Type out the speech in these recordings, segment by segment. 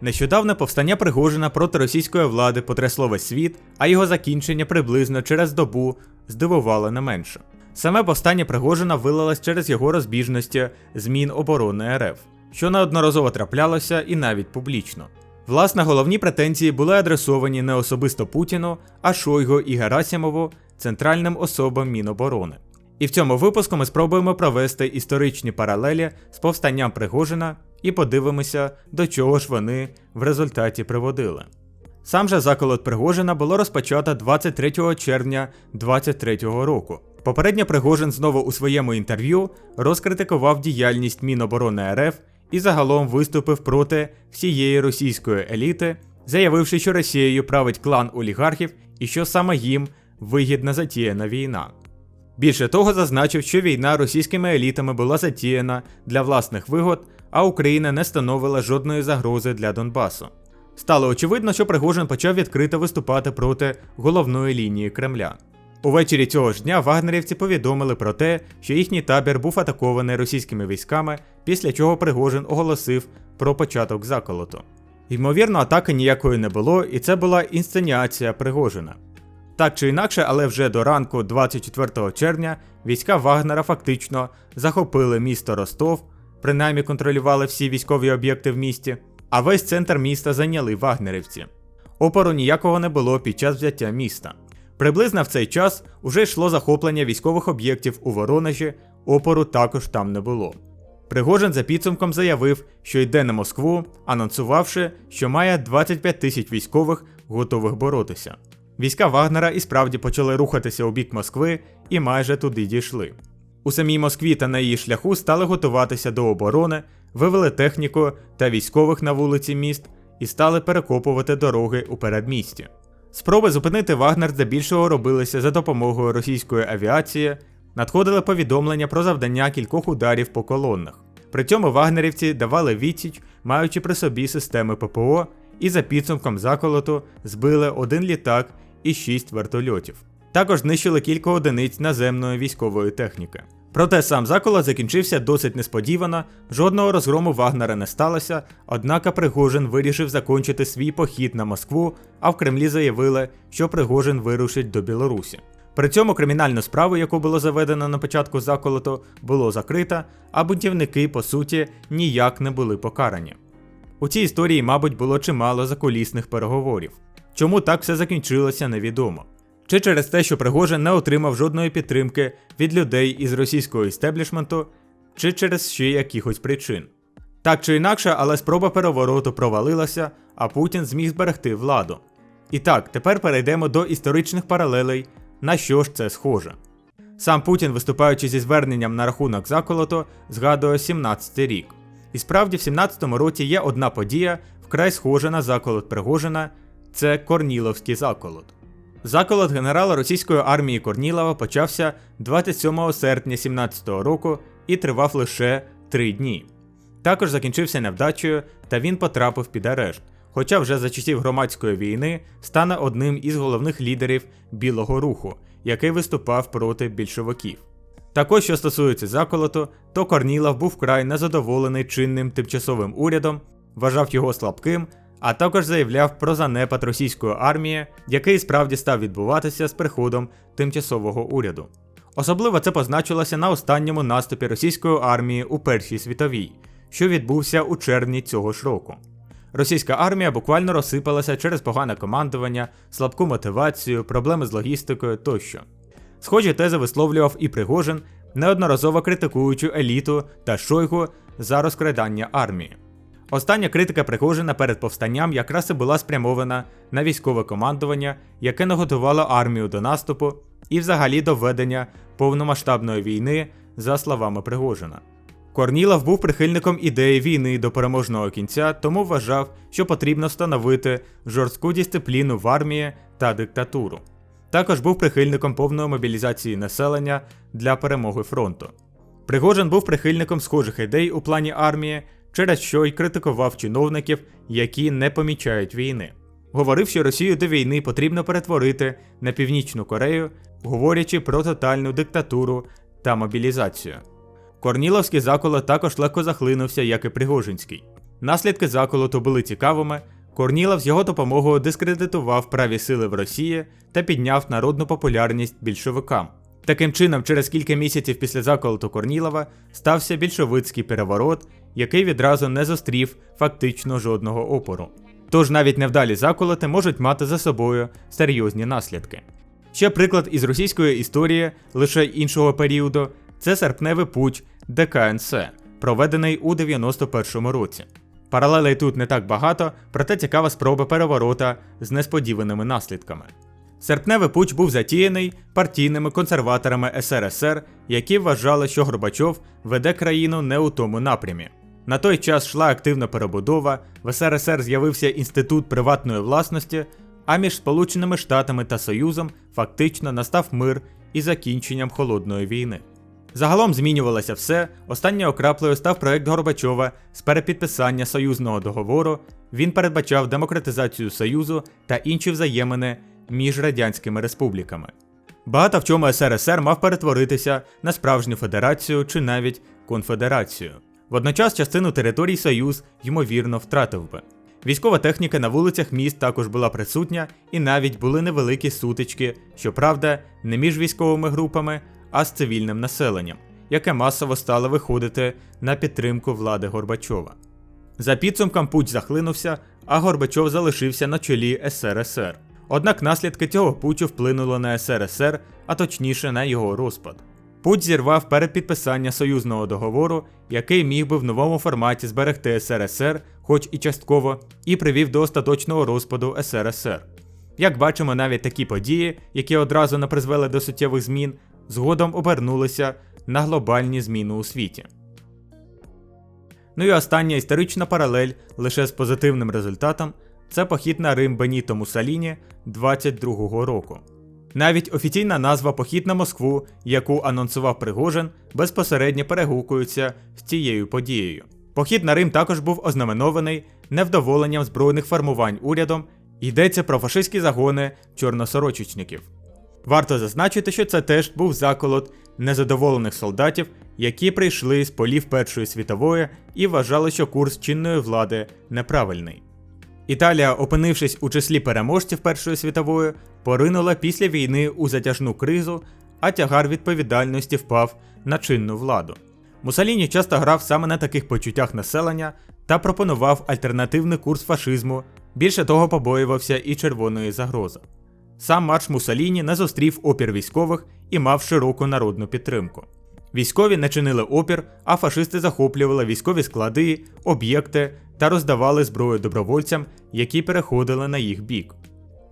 Нещодавне повстання Пригожина проти російської влади потрясло весь світ, а його закінчення приблизно через добу здивувало не менше. Саме повстання Пригожина вилилось через його розбіжності змін оборони РФ, що неодноразово траплялося і навіть публічно. Власне, головні претензії були адресовані не особисто Путіну, а Шойгу і Герасимову, центральним особам Міноборони. І в цьому випуску ми спробуємо провести історичні паралелі з повстанням Пригожина і подивимося, до чого ж вони в результаті приводили. Сам же заколот Пригожина було розпочато 23 червня 2023 року. Попередньо Пригожин знову у своєму інтерв'ю розкритикував діяльність Міноборони РФ і загалом виступив проти всієї російської еліти, заявивши, що Росією править клан олігархів і що саме їм вигідна затіяна війна. Більше того, зазначив, що війна російськими елітами була затіяна для власних вигод, а Україна не становила жодної загрози для Донбасу. Стало очевидно, що Пригожин почав відкрито виступати проти головної лінії Кремля. Увечері цього ж дня вагнерівці повідомили про те, що їхній табір був атакований російськими військами, після чого Пригожин оголосив про початок заколоту. Ймовірно, атаки ніякої не було, і це була інсценіація Пригожина. Так чи інакше, але вже до ранку 24 червня війська Вагнера фактично захопили місто Ростов, принаймні контролювали всі військові об'єкти в місті, а весь центр міста зайняли вагнерівці. Опору ніякого не було під час взяття міста. Приблизно в цей час уже йшло захоплення військових об'єктів у Воронежі, опору також там не було. Пригожин за підсумком заявив, що йде на Москву, анонсувавши, що має 25 тисяч військових, готових боротися. Війська Вагнера і справді почали рухатися у бік Москви і майже туди дійшли. У самій Москві та на її шляху стали готуватися до оборони, вивели техніку та військових на вулиці міст і стали перекопувати дороги у передмісті. Спроби зупинити Вагнер здебільшого робилися за допомогою російської авіації, надходили повідомлення про завдання кількох ударів по колоннах. При цьому вагнерівці давали відсіч, маючи при собі системи ППО, і за підсумком заколоту збили один літак і шість вертольотів. Також знищили кілька одиниць наземної військової техніки. Проте сам заколот закінчився досить несподівано, жодного розгрому Вагнера не сталося, однак Пригожин вирішив закінчити свій похід на Москву, а в Кремлі заявили, що Пригожин вирушить до Білорусі. При цьому кримінальну справу, яку було заведено на початку заколоту, було закрита, а бунтівники, по суті, ніяк не були покарані. У цій історії, мабуть, було чимало закулісних переговорів. Чому так все закінчилося, невідомо. Чи через те, що Пригожин не отримав жодної підтримки від людей із російського істеблішменту, чи через ще якихось причин. Так чи інакше, але спроба перевороту провалилася, а Путін зміг зберегти владу. І так, тепер перейдемо до історичних паралелей, на що ж це схоже. Сам Путін, виступаючи зі зверненням на рахунок заколоту, згадує 17 й рік. І справді, в 17-му році є одна подія, вкрай схожа на заколот Пригожина це Корніловський заколот. Заколот генерала російської армії Корнілова почався 27 серпня 17-го року і тривав лише 3 дні. Також закінчився невдачею, та він потрапив під арешт, хоча вже за часів громадської війни стане одним із головних лідерів Білого руху, який виступав проти більшовиків. Також, що стосується заколоту, то Корнілов був вкрай незадоволений чинним тимчасовим урядом, вважав його слабким, а також заявляв про занепад російської армії, який справді став відбуватися з приходом тимчасового уряду. Особливо це позначилося на останньому наступі російської армії у Першій світовій, що відбувся у червні цього ж року. Російська армія буквально розсипалася через погане командування, слабку мотивацію, проблеми з логістикою тощо. Схожі тези висловлював і Пригожин, неодноразово критикуючи еліту та Шойгу за розкрадання армії. Остання критика Пригожина перед повстанням якраз і була спрямована на військове командування, яке наготувало армію до наступу і взагалі до ведення повномасштабної війни, за словами Пригожина. Корнілов був прихильником ідеї війни до переможного кінця, тому вважав, що потрібно встановити жорстку дисципліну в армії та диктатуру. Також був прихильником повної мобілізації населення для перемоги фронту. Пригожин був прихильником схожих ідей у плані армії, через що й критикував чиновників, які не помічають війни. Говорив, що Росію до війни потрібно перетворити на Північну Корею, говорячи про тотальну диктатуру та мобілізацію. Корніловський заколот також легко захлинувся, як і Пригожинський. Наслідки заколоту були цікавими. Корнілов з його допомогою дискредитував праві сили в Росії та підняв народну популярність більшовикам. Таким чином, через кілька місяців після заколоту Корнілова стався більшовицький переворот, який відразу не зустрів фактично жодного опору. Тож навіть невдалі заколоти можуть мати за собою серйозні наслідки. Ще приклад із російської історії, лише іншого періоду, це серпневий путь ДКНС, проведений у 91-му році. Паралелей тут не так багато, проте цікава спроба переворота з несподіваними наслідками. Серпневий путь був затіяний партійними консерваторами СРСР, які вважали, що Горбачов веде країну не у тому напрямі. На той час йшла активна перебудова, в СРСР з'явився інститут приватної власності, а між Сполученими Штатами та Союзом фактично настав мир із закінченням холодної війни. Загалом змінювалося все. Останньою краплею став проект Горбачова з перепідписання союзного договору. Він передбачав демократизацію Союзу та інші взаємини між радянськими республіками. Багато в чому СРСР мав перетворитися на справжню федерацію чи навіть конфедерацію. Водночас частину територій Союз, ймовірно, втратив би. Військова техніка на вулицях міст також була присутня, і навіть були невеликі сутички, щоправда, не між військовими групами, а з цивільним населенням, яке масово стало виходити на підтримку влади Горбачова. За підсумком путь захлинувся, а Горбачов залишився на чолі СРСР. Однак наслідки цього путю вплинули на СРСР, а точніше на його розпад. Путь зірвав передпідписання союзного договору, який міг би в новому форматі зберегти СРСР, хоч і частково, і привів до остаточного розпаду СРСР. Як бачимо, навіть такі події, які одразу не призвели до суттєвих змін, згодом обернулися на глобальні зміни у світі. Ну і остання історична паралель лише з позитивним результатом це похід на Рим Беніто Муссоліні 22-го року. Навіть офіційна назва Похід на Москву, яку анонсував Пригожин, безпосередньо перегукується з цією подією. Похід на Рим також був ознаменований невдоволенням збройних формувань урядом, йдеться про фашистські загони чорносорочечників. Варто зазначити, що це теж був заколот незадоволених солдатів, які прийшли з полів Першої світової і вважали, що курс чинної влади неправильний. Італія, опинившись у числі переможців Першої світової, поринула після війни у затяжну кризу, а тягар відповідальності впав на чинну владу. Мусаліні часто грав саме на таких почуттях населення та пропонував альтернативний курс фашизму, більше того побоювався і червоної загрози. Сам марш Мусаліні не зустрів опір військових і мав широку народну підтримку. Військові не чинили опір, а фашисти захоплювали військові склади, об'єкти та роздавали зброю добровольцям, які переходили на їх бік.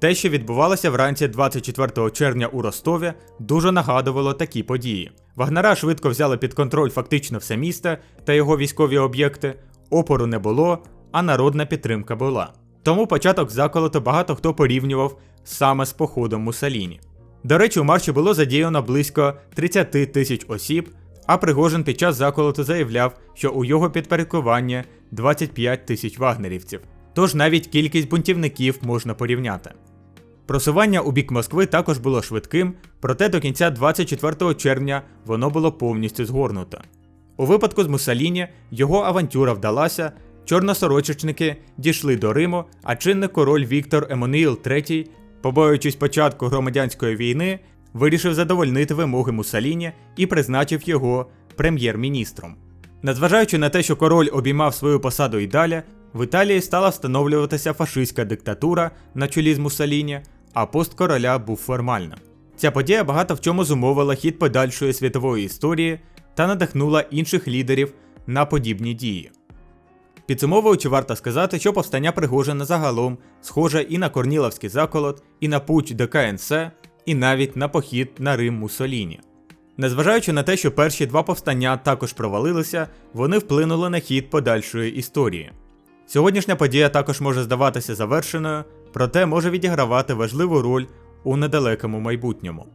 Те, що відбувалося вранці 24 червня у Ростові, дуже нагадувало такі події. Вагнера швидко взяли під контроль фактично все місто та його військові об'єкти, опору не було, а народна підтримка була. Тому початок заколоту багато хто порівнював саме з походом Мусаліні. До речі, у марші було задіяно близько 30 тисяч осіб, а Пригожин під час заколоту заявляв, що у його підпорядкуванні 25 тисяч вагнерівців. Тож навіть кількість бунтівників можна порівняти. Просування у бік Москви також було швидким, проте до кінця 24 червня воно було повністю згорнуто. У випадку з Мусаліні його авантюра вдалася, чорносорочечники дійшли до Риму, а чинний король Віктор Еммануїл III, побоюючись початку громадянської війни, вирішив задовольнити вимоги Мусаліні і призначив його прем'єр-міністром. Незважаючи на те, що король обіймав свою посаду і далі, в Італії стала встановлюватися фашистська диктатура на чолі з Муссоліні, а пост короля був формальним. Ця подія багато в чому зумовила хід подальшої світової історії та надихнула інших лідерів на подібні дії. Підсумовуючи, варто сказати, що повстання Пригожина загалом схоже і на Корніловський заколот, і на путь до КНС, і навіть на похід на Рим Муссоліні. Незважаючи на те, що перші два повстання також провалилися, вони вплинули на хід подальшої історії. Сьогоднішня подія також може здаватися завершеною, проте може відігравати важливу роль у недалекому майбутньому.